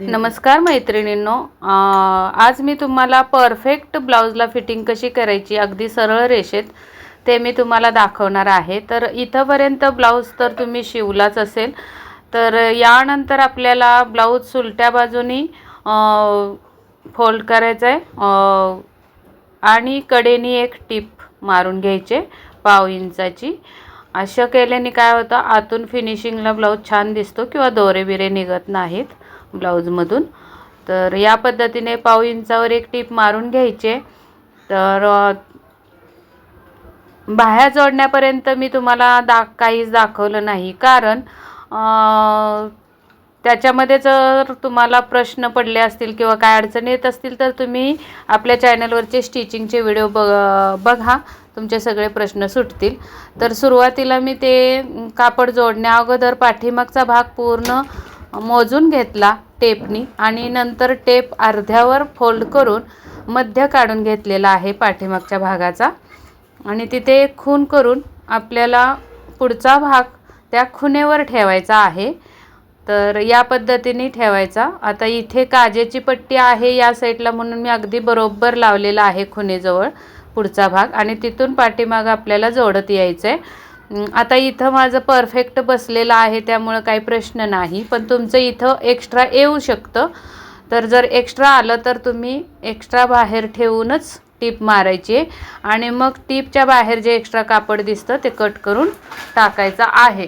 नमस्कार मैत्रिणींनो. आज मी तुम्हाला परफेक्ट ब्लाऊजला फिटिंग कशी करायची अगदी सरळ रेषेत ते मी तुम्हाला दाखवणार आहे. तर इथंपर्यंत ब्लाऊज तर तुम्ही शिवलाच असेल. तर यानंतर आपल्याला ब्लाऊज सुलट्या बाजूनी फोल्ड करायचं आहे आणि कडेनी एक टीप मारून घ्यायचे पाव इंचाची. असं केल्याने काय होतं आतून फिनिशिंगला ब्लाऊज छान दिसतो किंवा दोरे बिरे निघत नाहीत. ब्लाऊजमधून. तर या पद्धतीने पाव इंचावर एक टीप मारून घ्यायचे. तर बाह्या जोडण्यापर्यंत मी तुम्हाला दा काहीच दाखवलं नाही. कारण त्याच्यामध्ये जर तुम्हाला प्रश्न पडले असतील किंवा काय अडचणी येत असतील तर तुम्ही आपल्या चॅनलवरचे स्टिचिंगचे व्हिडिओ बघ बघा. तुमचे सगळे प्रश्न सुटतील. तर सुरुवातीला मी ते कापड जोडण्या अगोदर पाठीमागचा भाग पूर्ण मोजून घेतला टेपनी आणि नंतर टेप अर्ध्यावर फोल्ड करून मध्य काढून घेतलेला आहे पाठीमागच्या भागाचा. आणि तिथे खून करून आपल्याला पुढचा भाग त्या खुनेवर ठेवायचा आहे. तर या पद्धतीने ठेवायचा. आता इथे काजेची पट्टी आहे या साईडला म्हणून मी अगदी बरोबर लावलेला आहे खुनेजवळ पुढचा भाग आणि तिथून पाठीमाग आपल्याला जोडत यायचं आहे आता इथं माझं परफेक्ट बसलेलं आहे त्यामुळं काही प्रश्न नाही. पण तुमचं इथं एक्स्ट्रा येऊ शकतं. तर जर एक्स्ट्रा आलं तर तुम्ही एक्स्ट्रा बाहेर ठेवूनच टीप मारायची आहे. आणि मग टीपच्या बाहेर जे एक्स्ट्रा कापड दिसतं ते कट करून टाकायचं आहे.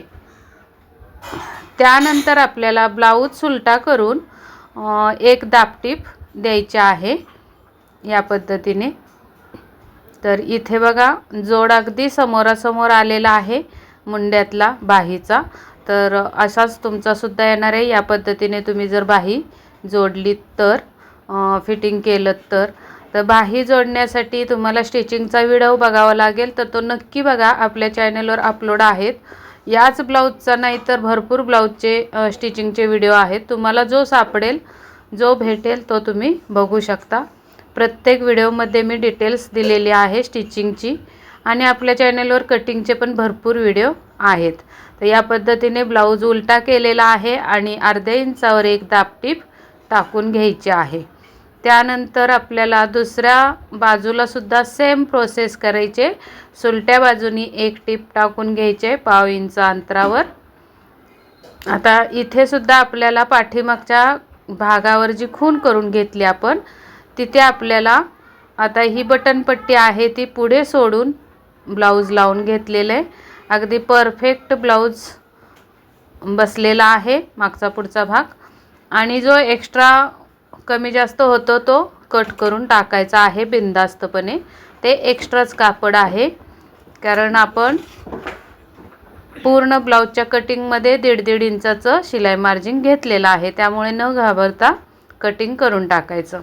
त्यानंतर आपल्याला ब्लाऊज सुलटा करून एक दापटीप द्यायची आहे. या पद्धतीने. तर इथे बघा जोड अगदी समोरासमोर आलेला आहे मुंड्यातला बाहीचा. तर असाच तुमचासुद्धा येणार आहे. या पद्धतीने तुम्ही जर बाही जोडलीत तर फिटिंग केलं तर. तर बाही जोडण्यासाठी तुम्हाला स्टिचिंगचा व्हिडिओ बघावा लागेल. तर तो नक्की बघा. आपल्या चॅनलवर अपलोड आहेत. याच ब्लाऊजचा नाही तर भरपूर ब्लाऊजचे स्टिचिंगचे व्हिडिओ आहेत. तुम्हाला जो सापडेल जो भेटेल तो तुम्ही बघू शकता. प्रत्येक व्हिडिओमध्ये मी डिटेल्स दिलेली आहे स्टिचिंगची. आणि आपल्या चॅनलवर कटिंगचे पण भरपूर व्हिडिओ आहेत. तर या पद्धतीने ब्लाऊज उलटा केलेला आहे आणि अर्ध्या इंचावर एक दापटीप टाकून घ्यायची आहे. त्यानंतर आपल्याला दुसऱ्या बाजूला सुद्धा सेम प्रोसेस करायचे. सुलट्या बाजूनी एक टीप टाकून घ्यायचे पाव इंच अंतरावर. आता इथे सुद्धा आपल्याला पाठीमागच्या भागावर जी खून करून घेतली आपण तिथे आपल्याला आता ही बटनपट्टी आहे ती पुढे सोडून ब्लाऊज लावून घेतलेलं आहे. अगदी परफेक्ट ब्लाऊज बसलेला आहे मागचा पुढचा भाग. आणि जो एक्स्ट्रा कमी जास्त होतो तो कट करून टाकायचा आहे बिनधास्तपणे. ते एक्स्ट्राच कापड आहे. कारण आपण पूर्ण ब्लाऊजच्या कटिंगमध्ये दीड दीड इंचाचं शिलाई मार्जिन घेतलेलं आहे. त्यामुळे न घाबरता कटिंग करून टाकायचं.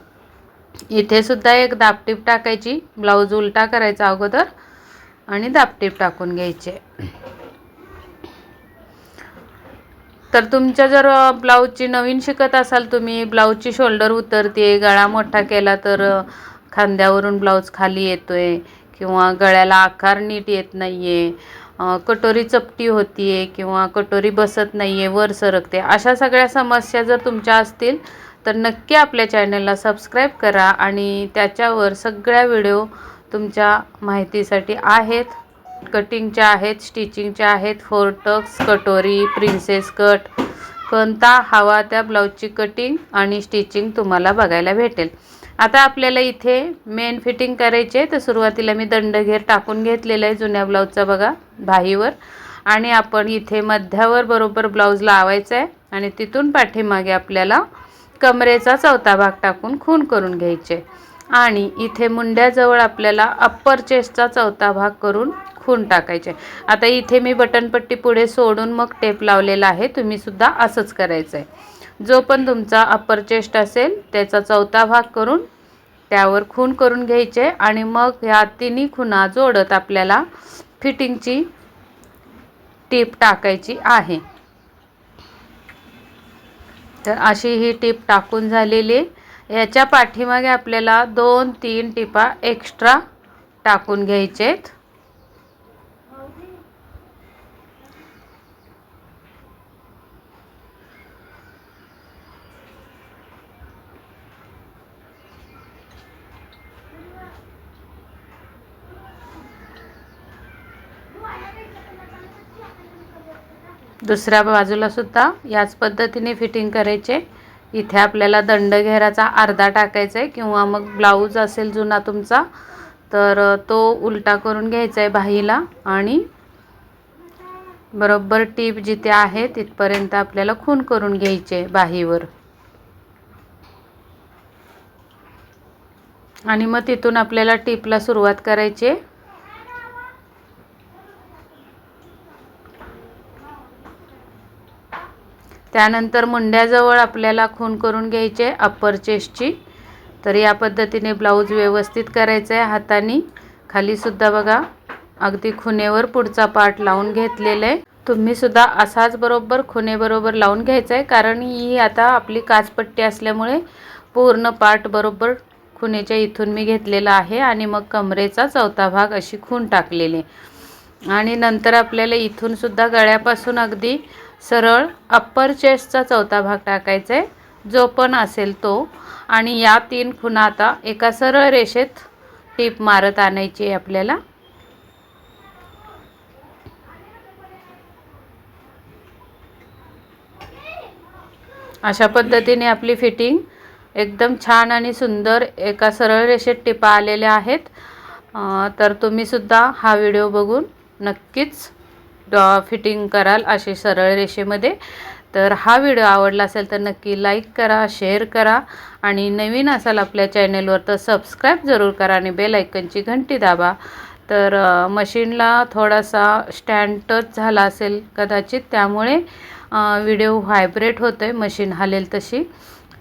इथे सुद्धा एक दापटीप टाकायची. ब्लाऊज उलटा करायचा अगोदर आणि दापटीप टाकून घ्यायचे. तर तुमच्या जर ब्लाऊजची नवीन शिकत असाल तुम्ही ब्लाऊजची शोल्डर उतरते गळा मोठा केला तर खांद्यावरून ब्लाऊज खाली येतोय किंवा गळ्याला आकार नीट येत नाही आहे कटोरी चपटी होतीये किंवा कटोरी बसत नाही आहे वर सरकते अशा सगळ्या समस्या जर तुमच्या असतील तर नक्की आपल्या चॅनलला सबस्क्राईब करा आणि त्याच्यावर सगळ्या व्हिडिओ तुमच्या माहितीसाठी आहेत. कटिंगच्या आहेत स्टिचिंगच्या आहेत फोर टक्स कटोरी प्रिन्सेस कट कोणता हवा त्या ब्लाऊजची कटिंग आणि स्टिचिंग तुम्हाला बघायला भेटेल. आता आपल्याला इथे मेन फिटिंग करायचे तर सुरुवातीला मी दंडघेर टाकून घेतलेला आहे जुन्या ब्लाऊजचा बघा भाईवर आणि आपण इथे मध्यावर बरोबर ब्लाऊज लावायचा आहे आणि तिथून पाठीमागे आपल्याला कमरेचा चौथा भाग टाकून खून करून घ्यायचे. आणि इथे मुंड्याजवळ आपल्याला अप्पर चेस्टचा चौथा भाग करून खून टाकायचे. आता इथे मी बटनपट्टी पुढे सोडून मग टेप लावलेला आहे. तुम्ही सुद्धा असंच करायचं आहे जो पण तुमचा अप्पर चेस्ट असेल त्याचा चौथा भाग करून त्यावर खून करून घ्यायचे. आणि मग ह्या तिन्ही खुणा जोडत आपल्याला फिटिंगची टीप टाकायची आहे. तर अशी ही टीप टाकून झालेली. याच्या पाठीमागे आपल्याला दोन तीन टिपा एक्स्ट्रा टाकून घ्यायचे आहेत दुसऱ्या बाजूला सुद्धा याच पद्धतीने फिटिंग करायचे. इथे आपल्याला दंड घेराचा अर्धा टाकायचा आहे किंवा मग ब्लाऊज असेल जुना तुमचा तर तो उलटा करून घ्यायचा आहे बाहीला आणि बरोबर टीप जिथे आहे तिथपर्यंत आपल्याला खून करून घ्यायचे बाहीवर. आणि मग तिथून आपल्याला टीपला सुरुवात करायची. त्यानंतर मुंड्याजवळ आपल्याला खून करून घ्यायचे अप्पर चेस्टची तर या पद्धतीने ब्लाऊज व्यवस्थित करायचं आहे हाताने खालीसुद्धा बघा अगदी खुनेवर पुढचा पार्ट लावून घेतलेला आहे. तुम्हीसुद्धा असाच बरोबर खुनेबरोबर लावून घ्यायचा आहे कारण ही आता आपली काचपट्टी असल्यामुळे पूर्ण पार्ट बरोबर खुनेच्या इथून मी घेतलेला आहे आणि मग कमरेचा चौथा भाग अशी खून टाकलेली आणि नंतर आपल्याला इथूनसुद्धा गळ्यापासून अगदी सरळ अप्पर चेस्टचा चौथा भाग टाकायचा. आहे जो पण असेल तो. आणि या तीन खुणा आता एका सरळ रेषेत टीप मारत आणायची आहे आपल्याला. अशा पद्धतीने आपली फिटिंग एकदम छान आणि सुंदर एका सरळ रेषेत टिपा आलेल्या आहेत. तर तुम्हीसुद्धा हा व्हिडिओ बघून नक्कीच फिटिंग कराल असे सरळ रेषेमध्ये. तर हा व्हिडिओ आवडला असेल तर नक्की लाईक करा शेअर करा आणि नवीन असाल आपल्या चॅनेलवर तर सबस्क्राईब जरूर करा आणि बेल आयकनची घंटी दाबा. तर मशीनला थोडासा स्टँड टच झाला असेल कदाचित त्यामुळे व्हिडिओ व्हायब्रेट होतो आहे मशीन हालेल तशी.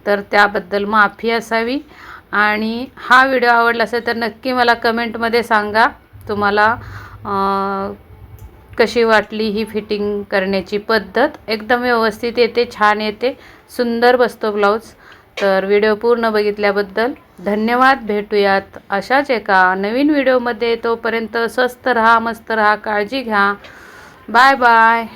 तर त्याबद्दल माफी असावी. आणि हा व्हिडिओ आवडला असेल तर नक्की मला कमेंटमध्ये सांगा. तुम्हाला कशी वाटली ही फिटिंग करण्याची पद्धत? एकदम व्यवस्थित येते छान येते. सुंदर बसतो ब्लाऊज. तर व्हिडिओ पूर्ण बघितल्याबद्दल धन्यवाद. भेटूयात अशाच एका नवीन व्हिडिओमध्ये. तोपर्यंत स्वस्त राहा मस्त राहा काळजी घ्या. Bye bye.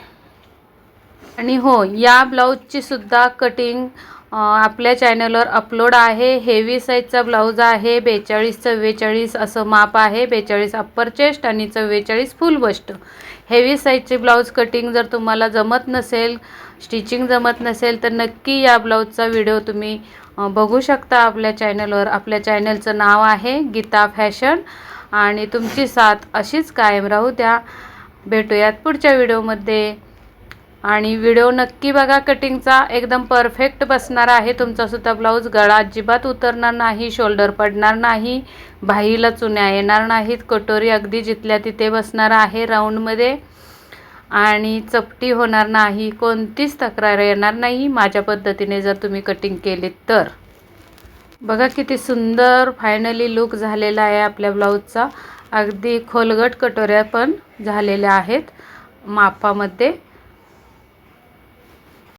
आणि हो या ब्लाऊजची सुद्धा कटिंग आपल्या चॅनलवर अपलोड आहे. हेवी साईजचा ब्लाऊज आहे. बेचाळीस चव्वेचाळीस असं माप आहे. बेचाळीस अप्पर चेस्ट आणि चव्वेचाळीस फुल बस्ट हेवी साईजचे ब्लाऊज कटिंग जर तुम्हाला जमत नसेल स्टिचिंग जमत नसेल तर नक्की या ब्लाऊजचा व्हिडिओ तुम्ही बघू शकता आपल्या चॅनलवर. आपल्या चॅनलचं नाव आहे गीता फॅशन आणि तुमची साथ अशीच कायम राहू द्या. भेटूयात पुढच्या व्हिडिओमध्ये. आणि व्हिडिओ नक्की बघा. कटिंगचा एकदम परफेक्ट बसणार आहे. तुमचासुद्धा ब्लाऊज गळा अजिबात उतरणार नाही शोल्डर पडणार नाही बाहीला चुन्या येणार नाहीत. कटोरी अगदी जिथल्या तिथे बसणार आहे राऊंडमध्ये आणि चपटी होणार नाही कोणतीच तक्रार येणार नाही. माझ्या पद्धतीने जर तुम्ही कटिंग केलीत तर. बघा किती सुंदर फायनली लुक झालेला आहे आपल्या ब्लाऊजचा. अगदी खोलगट कटोऱ्या पण झालेल्या आहेत मापामध्ये.